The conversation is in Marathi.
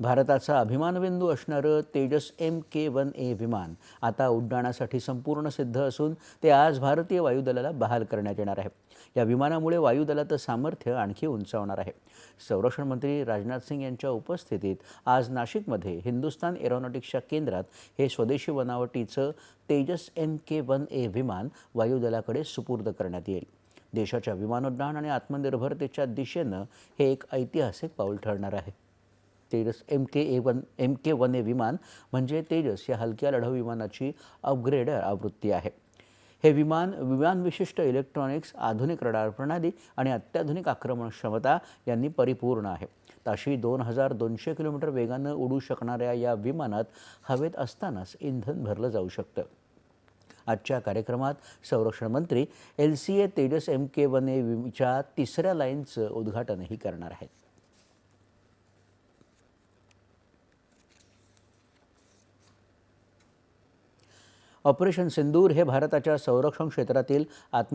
भारताचा अभिमानबिंदू असणारं Tejas M K one A विमान आता उड्डाणासाठी संपूर्ण सिद्ध असून ते आज भारतीय वायुदलाला बहाल करण्यात येणार आहे. या विमानामुळे वायुदलाचं सामर्थ्य आणखी उंचावणार आहे. संरक्षण मंत्री राजनाथ सिंग यांच्या उपस्थितीत आज नाशिकमध्ये हिंदुस्तान एरोनॉटिक्सच्या केंद्रात हे स्वदेशी बनावटीचं Tejas M K one A विमान वायुदलाकडे सुपूर्द करण्यात येईल. देशाच्या विमानोड्डाण आणि आत्मनिर्भरतेच्या दिशेनं हे एक ऐतिहासिक पाऊल ठरणार आहे. Tejas M K A one M K one A विमान म्हणजे तेजस या हलक्या लढाऊ विमानाची अपग्रेडर आवृत्ती आहे. हे विमान विमान विशिष्ट इलेक्ट्रॉनिक्स आधुनिक रडार प्रणाली आणि अत्याधुनिक आक्रमण क्षमता यांनी परिपूर्ण आहे. ताशी दोन हजार दोनशे किलोमीटर वेगानं उडू शकणाऱ्या या विमानात हवेत असतानाच इंधन भरलं जाऊ शकतं. आजच्या कार्यक्रमात संरक्षण मंत्री L C A Tejas M K one एच्या तिसऱ्या लाईनचं उद्घाटनही करणार आहेत. ऑपरेशन सिंदूर हे भारताच्या संरक्षण क्षेत्रातील आत्म